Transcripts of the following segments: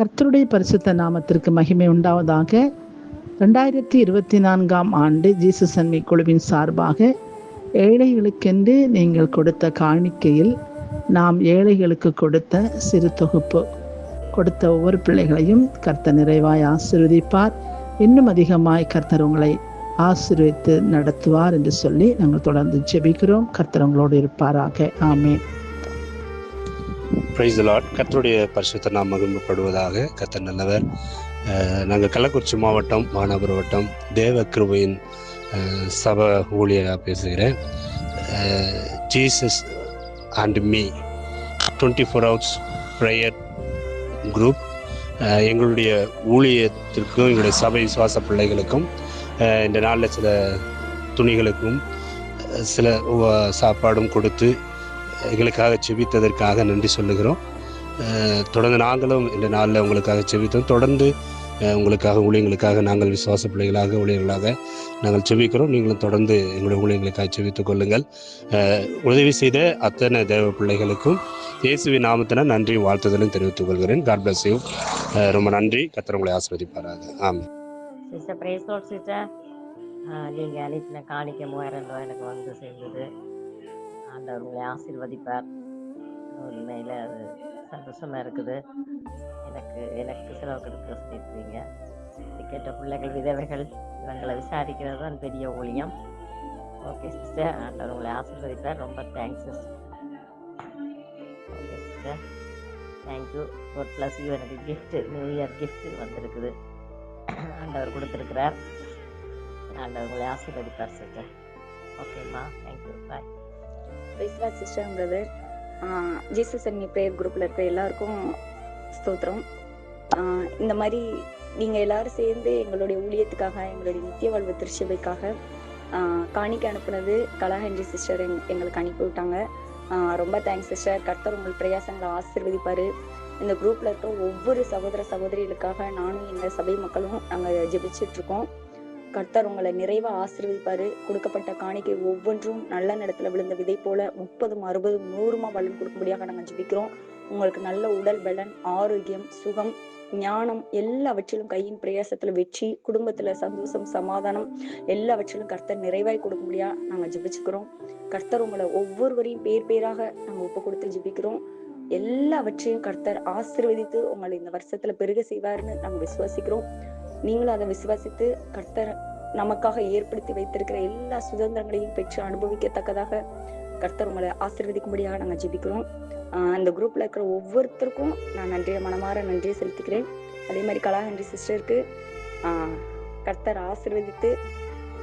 கர்த்தருடைய பரிசுத்த நாமத்திற்கு மகிமை உண்டாவதாக. ரெண்டாயிரத்தி இருபத்தி நான்காம் ஆண்டு ஜீசஸ் அன்மை குழுவின் சார்பாக ஏழைகளுக்கென்று நீங்கள் கொடுத்த காணிக்கையில் நாம் ஏழைகளுக்கு கொடுத்த சிறு தொகுப்பு. கொடுத்த ஒவ்வொரு பிள்ளைகளையும் கர்த்தர் நிறைவாய் ஆசிர்வதிப்பார். இன்னும் அதிகமாய் கர்த்தர் உங்களை ஆசீர்வித்து நடத்துவார் என்று சொல்லி நாங்கள் தொடர்ந்து ஜெபிக்கிறோம். கர்த்தர் உங்களோடு இருப்பாராக. ஆமேன். பிரைஸ் லாட் கத்தருடைய பரிசுத்த நாம் மகிமைப்படுவதாக கர்த்தர் நல்லவர். நாங்கள் கள்ளக்குறிச்சி மாவட்டம் மாநகர வட்டம் தேவ கிருபையின் சப ஊழியராக பேசுகிறேன். Jesus and me twenty four hours prayer group எங்களுடைய ஊழியத்திற்கும் எங்களுடைய சபை விசுவாச பிள்ளைகளுக்கும் இந்த நாளில் சில துணிகளுக்கும் சில சாப்பாடும் கொடுத்து எங்களுக்காக செபித்ததற்காக நன்றி சொல்லுகிறோம். தொடர்ந்து நாங்களும் இந்த நாளில் உங்களுக்காக செபித்தோம் தொடர்ந்து உங்களுக்காக ஊழியங்களுக்காக நாங்கள் விசுவாச பிள்ளைகளாக ஊழியர்களாக நாங்கள் செபிக்கிறோம் நீங்களும் தொடர்ந்து எங்களுடைய ஊழியங்களுக்காக செபித்துக் கொள்ளுங்கள். உதவி செய்த அத்தனை தேவ பிள்ளைகளுக்கும் இயேசுவி நாமத்தின நன்றி வாழ்த்துதலும் தெரிவித்துக் கொள்கிறேன். காட் பிளஸ் யூ ரொம்ப நன்றி. கத்தர் உங்களை ஆசிர்வதிப்பாராக. ஆமாம் சிஸ்டர் சிஸ்டர் நீங்கள் அனுப்பின காணிக்க மூவாயிரம் ரூபாய் எனக்கு வந்து சேர்ந்தது. ஆண்டவர் உங்களை ஆசீர்வதிப்பார். உண்மையில் அது சந்தோஷமாக இருக்குது. எனக்கு எனக்கு செலவு கொடுக்க சொல்லியிருக்கிறீங்க கேட்ட பிள்ளைகள் விதவைகள் இவங்களை விசாரிக்கிறது தான் பெரிய ஊழியம். ஓகே சிஸ்டர் ஆண்டவர் உங்களை ஆசீர்வதிப்பார். ரொம்ப thanks sister okay sister thank you God bless you எனக்கு கிஃப்ட்டு நியூ இயர் கிஃப்ட்டு வந்திருக்குது. ஆண்டவர் கொடுத்துருக்கிறார். ஆண்டவர் உங்களை ஆசீர்வதிப்பார் சிஸ்டர் ஓகேம்மா thank you bye praise Lord sister brother Jesus Annie prayer குரூப்பில் இருக்கிற எல்லாருக்கும் ஸ்தோத்திரம். இந்த மாதிரி நீங்கள் எல்லாரும் சேர்ந்து எங்களுடைய ஊழியத்துக்காக எங்களுடைய நித்திய வாழ்வு திருச்சபைக்காக காணிக்க அனுப்புனது கலாஹென்றி சிஸ்டர் எங் எங்களுக்கு அனுப்பி விட்டாங்க. ரொம்ப தேங்க்ஸ் சிஸ்டர் கர்த்தர் உங்கள் பிரயாசங்களை ஆசிர்வதிப்பார். இந்த குரூப்பில் இருக்கிற ஒவ்வொரு சகோதர சகோதரிகளுக்காக நானும் எங்கள் சபை மக்களும் நாங்கள் ஜெபிச்சிட்ருக்கோம் இருக்கோம். கர்த்தர் உங்களை நிறைவா ஆசீர்வதிப்பாரு. கொடுக்கப்பட்ட காணிக்கை ஒவ்வொன்றும் நல்ல நிலத்துல விழுந்த விதை போல முப்பதும் அறுபதும் நூறுமா பலன் கொடுக்கும்படியாக நாங்கள் ஜபிக்கிறோம். உங்களுக்கு நல்ல உடல் பலன் ஆரோக்கியம் சுகம் ஞானம் எல்லாவற்றிலும் கையின் பிரயாசத்துல வெற்றி குடும்பத்துல சந்தோஷம் சமாதானம் எல்லாவற்றிலும் கர்த்தர் நிறைவாய் கொடுக்கும்படியா நாங்க ஜபிச்சுக்கிறோம். கர்த்தர் உங்களை ஒவ்வொருவரையும் பேர் பேராக நாங்க ஒப்பு கொடுத்து ஜபிக்கிறோம். எல்லாவற்றையும் கர்த்தர் ஆசிர்வதித்து உங்களை இந்த வருஷத்துல பெருக செய்வாருன்னு நாங்க விசுவாசிக்கிறோம். நீங்களும் அதை விசுவாசித்து கர்த்தர் நமக்காக ஏற்படுத்தி வைத்திருக்கிற எல்லா சுதந்திரங்களையும் பெற்று அனுபவிக்கத்தக்கதாக கர்த்தர் உங்களை ஆசீர்வதிக்கும்படியாக நாங்க ஜெபிக்கிறோம். அந்த குரூப்ல இருக்கிற ஒவ்வொருத்தருக்கும் நான் நன்றியை மனமாற நன்றியை செலுத்திக்கிறேன். அதே மாதிரி கலாஹன்றி சிஸ்டருக்கு ஆஹ் கர்த்தர் ஆசிர்வதித்து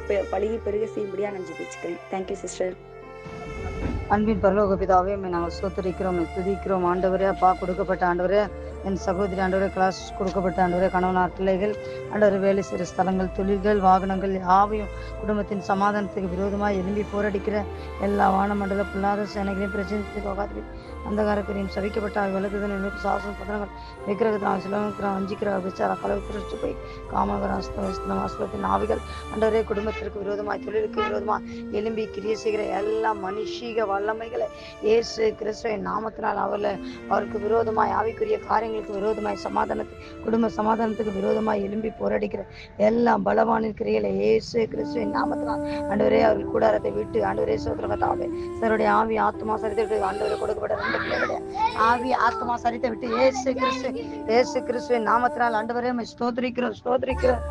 பெ- பெருக செய்யும்படியா நான் ஜெபிச்சுக்கிறேன். தேங்க்யூ சிஸ்டர் அன்பின் பரலோக பிதாவே நாங்கள் ஸ்தோத்திரிக்கிறோம் துதிக்கிறோம். ஆண்டவரே அப்பா கொடுக்கப்பட்ட ஆண்டவரே என் சகோதரி ஆண்டவரே கிளாஸ் கொடுக்கப்பட்ட ஆண்டவரே கணவனார் பிள்ளைகள் ஆண்டவரே வேலை செய்கிற ஸ்தலங்கள் தொழில்கள் வாகனங்கள் யாவையும் குடும்பத்தின் சமாதானத்துக்கு விரோதமாக எழும்பி போராடிக்கிற எல்லா வானமண்டல புல்லாத சேனைகளையும் பிரச்சனை போகாது அந்தகாரக்கரையும் சபிக்கப்பட்ட விளக்குகள் சாசன பத்திரங்கள் விக்கிரகத்தினால் சிலவங்கிற வஞ்சிக்கிற விசார கலவை திருஷ்டு போய் காமகராஸ்தலம் வாஸ்தலத்தின் ஆவிகள் ஆண்டவரே குடும்பத்திற்கு விரோதமாய் தொழிலுக்கு விரோதமாக எலும்பி கிரிய செய்கிற எல்லா மனுஷீக வல்லமைகளை ஏசு கிறிஸ்துவின் நாமத்தினால் அவர்களை அவருக்கு விரோதமாய் ஆவிக்குரிய காரியங்கள் காரியங்களுக்கு விரோதமாய் சமாதானத்து குடும்ப சமாதானத்துக்கு விரோதமாய் எழும்பி போராடிக்கிற எல்லாம் பலவானின் கிரியைகளை ஏசு கிறிஸ்துவின் நாமத்தினால் ஆண்டவரே அவர்கள் கூடாரத்தை விட்டு ஆண்டவரே சோதரகத்தாவே சருடைய ஆவி ஆத்மா சரித்தை விட்டு ஆண்டவரை கொடுக்கப்பட்ட ரெண்டு பிள்ளைகளுடைய ஆவி ஆத்மா சரித்தை விட்டு ஏசு கிறிஸ்து ஏசு கிறிஸ்துவின் நாமத்தினால் ஆண்டவரே உம்மை ஸ்தோத்திரிக்கிறோம் ஸ்தோத்திரிக்கிறோம்.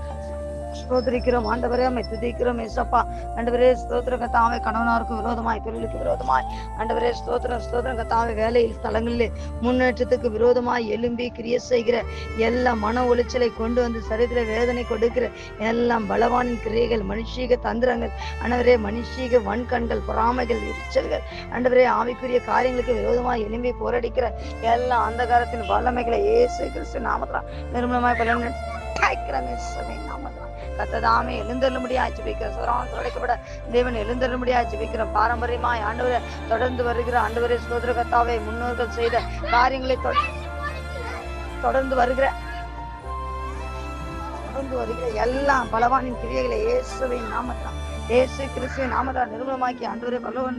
ஸ்தோத்திரிக்கிறோம் ஆண்டவரே அமை துதிக்கிறோம் ஏசப்பா ஆண்டவரே ஸ்தோத்திர தாவே கணவனாருக்கும் விரோதமாய் தொழிலுக்கு விரோதமாய் ஆண்டவரே ஸ்தோத்திரம் ஸ்தோத்திரம் தாவே வேலையில் ஸ்தலங்களிலே முன்னேற்றத்துக்கு விரோதமாய் எழும்பி கிரிய செய்கிற எல்லா மன உளைச்சலை கொண்டு வந்து சரித்திர வேதனை கொடுக்கிற எல்லாம் பலவானின் கிரியைகள் மனுஷீக தந்திரங்கள் ஆண்டவரே மனுஷீக வன்கண்கள் பொறாமைகள் எரிச்சல்கள் ஆண்டவரே ஆவிக்குரிய காரியங்களுக்கு விரோதமாய் எழும்பி போராடிக்கிற எல்லா அந்தகாரத்தின் வல்லமைகளை ஏசு கிறிஸ்து நாமத்தான் நிர்மலமாய் பலன் நாமத்தான் கத்ததாமே எழுந்தருளும்படியாய் ஜெபிக்கிற சுதரான் தொலைக்கப்பட தேவன் எழுந்தருளும்படியாய் ஜிபிக்கிறோம். பாரம்பரியமாய் ஆண்டவரை தொடர்ந்து வருகிற ஆண்டவரே சோதர கத்தாவை முன்னோர்கள் செய்த காரியங்களை தொடர்ந்து வருகிற தொடர்ந்து வருகிற எல்லா பலவானின் கிரியைகளை இயேசுவின் நாமத்தான் இயேசு கிறிஸ்துவின் நாமத்தான் நிர்மலமாக்கி ஆண்டவரே பலவன்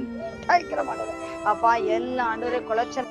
அப்பா எல்லா ஆண்டவரே குலைச்சல்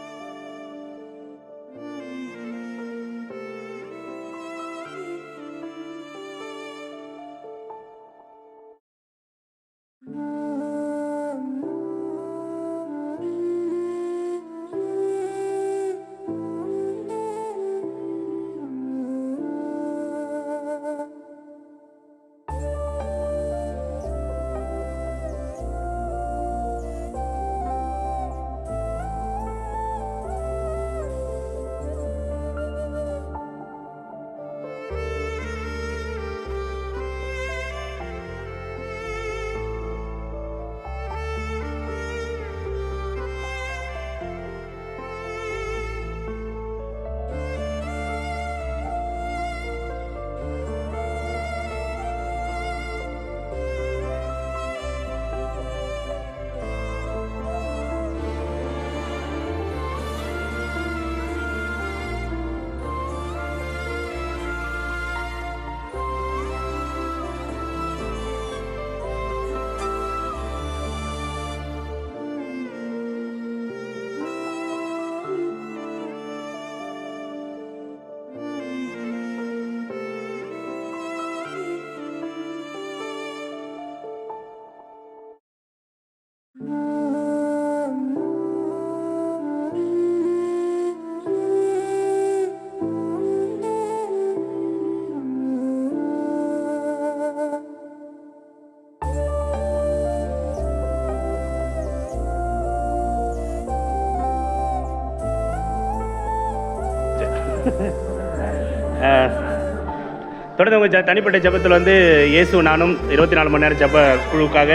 தொடர்ந்து உங்கள் ஜ தனிப்பட்ட ஜெபத்தில் வந்து இயேசு நானும் இருபத்தி நாலு மணி நேரம் ஜெப குழுக்காக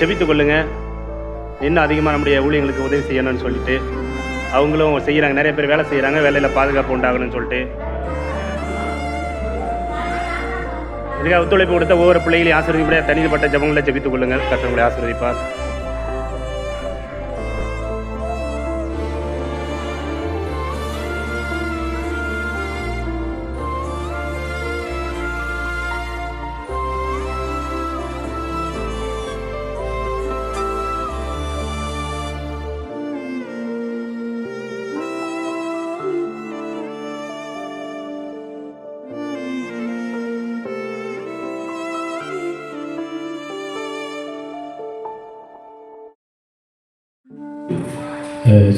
செபித்து கொள்ளுங்க. இன்னும் அதிகமாக நம்முடைய ஊழியங்களுக்கு உதவி செய்யணும்னு சொல்லிட்டு அவங்களும் செய்கிறாங்க நிறைய பேர் வேலை செய்கிறாங்க வேலையில் பாதுகாப்பு உண்டாகணும்னு சொல்லிட்டு. இதுக்காக ஒத்துழைப்பு கொடுத்த ஒவ்வொரு பிள்ளைகளையும் ஆசிரியப்படியாக தனிப்பட்ட ஜபங்களை ஜபித்துக் கொள்ளுங்கள். கர்த்தர் ஆசிரியப்பார்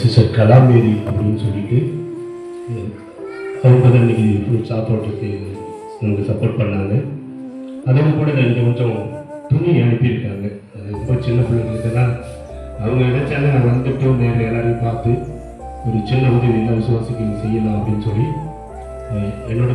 சிஸ்டர் கலாமேரி அப்படின்னு சொல்லிட்டு அவங்க தான் இன்னைக்கு ஃப்ரூட்ஸ் தோட்டத்தை நமக்கு சப்போர்ட் பண்ணாங்க. அதே கூட ரெண்டு கொஞ்சம் துணி அனுப்பியிருக்காங்க. அது ரொம்ப சின்ன பிள்ளைங்களுக்கெல்லாம் அவங்க நினைச்சாங்க நான் வந்துட்டு நேரில் எல்லாரையும் பார்த்து ஒரு சின்ன உதவி எல்லா விசுவாசிக்கு செய்யலாம் அப்படின்னு சொல்லி என்னோட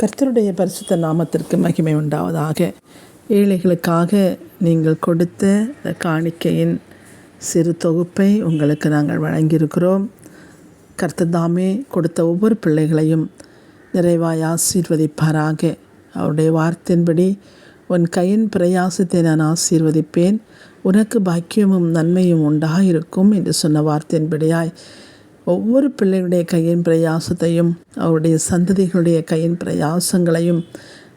கர்த்தருடைய பரிசுத்த நாமத்திற்கு மகிமை உண்டாவதாக. ஏழைகளுக்காக நீங்கள் கொடுத்த காணிக்கையின் சிறு தொகுப்பை உங்களுக்கு நாங்கள் வழங்கியிருக்கிறோம். கர்த்தர் தாமே கொடுத்த ஒவ்வொரு பிள்ளைகளையும் நிறைவாய் ஆசீர்வதிப்பாராக. அவருடைய வார்த்தையின்படி உன் கையின் பிரயாசத்தை நான் ஆசீர்வதிப்பேன். உனக்கு பாக்கியமும் நன்மையும் உண்டாக இருக்கும் என்று சொன்ன வார்த்தையின்படியாய் ஒவ்வொரு பிள்ளையுடைய கையின் பிரயாசத்தையும் அவருடைய சந்ததிகளுடைய கையின் பிரயாசங்களையும்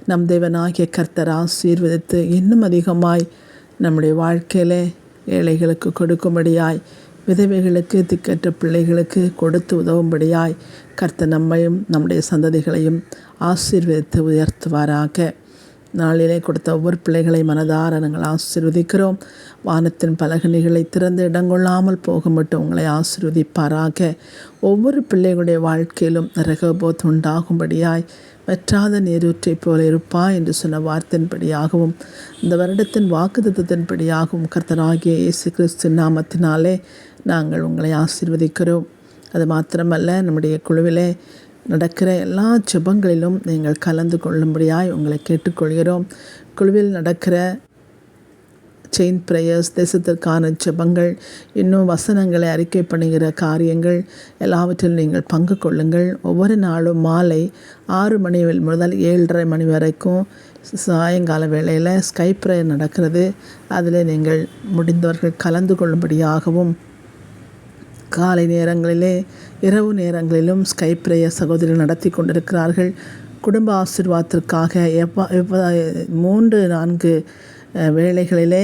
நம் தேவனாகிய கர்த்தர் ஆசீர்வதித்து இன்னும் அதிகமாய் நம்முடைய வாழ்க்கையிலே ஏழைகளுக்கு கொடுக்கும்படியாய் விதவைகளுக்கு திக்கற்ற பிள்ளைகளுக்கு கொடுத்து உதவும்படியாய் கர்த்த நம்மையும் நம்முடைய சந்ததிகளையும் ஆசீர்வதித்து உயர்த்துவாராக. நாளிலே கொடுத்த ஒவ்வொரு பிள்ளைகளை மனதார நாங்கள் ஆசீர்வதிக்கிறோம். வானத்தின் பலகணிகளை திறந்து இடங்கொள்ளாமல் போக மட்டும் உங்களை ஆசீர்வதிப்பாராக. ஒவ்வொரு பிள்ளைகளுடைய வாழ்க்கையிலும் ரகபோத் உண்டாகும்படியாய் வற்றாத நீரூற்றை போல இருப்பா என்று சொன்ன வார்த்தையின்படியாகவும் இந்த வருடத்தின் வாக்குத்தத்தின்படியாகவும் கர்த்தராகிய இயேசு கிறிஸ்து நாமத்தினாலே நாங்கள் உங்களை ஆசிர்வதிக்கிறோம். அது மாத்திரமல்ல நம்முடைய குழுவிலே நடக்கிற எல்லா ஜெபங்களிலும் நீங்கள் கலந்து கொள்ளும்படியாய் உங்களை கேட்டுக்கொள்கிறோம். குழுவில் நடக்கிற செயின் ப்ரேயர்ஸ் தேசத்திற்கான ஜெபங்கள் இன்னும் வசனங்களை அறிக்கை பண்ணுகிற காரியங்கள் எல்லாவற்றிலும் நீங்கள் பங்கு கொள்ளுங்கள். ஒவ்வொரு நாளும் மாலை ஆறு மணி முதல் ஏழரை மணி வரைக்கும் சாயங்கால வேளையில் ஸ்கை ப்ரேயர் நடக்கிறது. அதில் நீங்கள் முடிந்தவர்கள் கலந்து கொள்ளும்படியாகவும் காலை நேரங்களிலே இரவு நேரங்களிலும் ஸ்கை ப்ரேயர் சகோதரிகள் நடத்தி கொண்டிருக்கிறார்கள். குடும்ப ஆசிர்வாதத்திற்காக எவ்வா எவ்வா மூன்று நான்கு வேளைகளிலே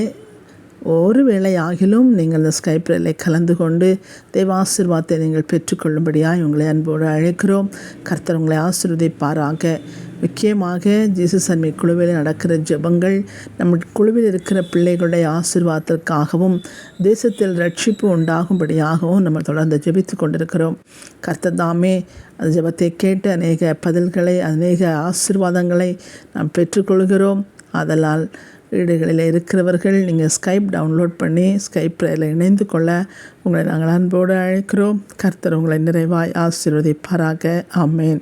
ஒரு வேளை ஆகிலும் நீங்கள் இந்த ஸ்கைப்ரலை கலந்து கொண்டு தேவாசிர்வாதத்தை நீங்கள் பெற்றுக்கொள்ளும்படியாய் உங்களை அன்போடு அழைக்கிறோம். கர்த்தர் உங்களை ஆசிர்வதிப்பாராக. முக்கியமாக ஜீசஸ் அன்மை குழுவில் நடக்கிற ஜெபங்கள் நம்ம குழுவில் இருக்கிற பிள்ளைகளுடைய ஆசிர்வாதத்திற்காகவும் தேசத்தில் ரட்சிப்பு உண்டாகும்படியாகவும் நம்ம தொடர்ந்து ஜெபித்து கொண்டிருக்கிறோம். கர்த்தர் தாமே அந்த ஜெபத்தை கேட்டு அநேக பதில்களை அநேக ஆசீர்வாதங்களை நாம் பெற்றுக்கொள்கிறோம். ஆதலால் வீடுகளில் இருக்கிறவர்கள் நீங்கள் ஸ்கைப் டவுன்லோட் பண்ணி ஸ்கைப் ப்ரேயரில் இணைந்து கொள்ள உங்களை நாங்கள் அன்போடு அழைக்கிறோம். கர்த்தர் உங்களை நிறைவாய் ஆசீர்வதிப்பாராக. ஆமேன்.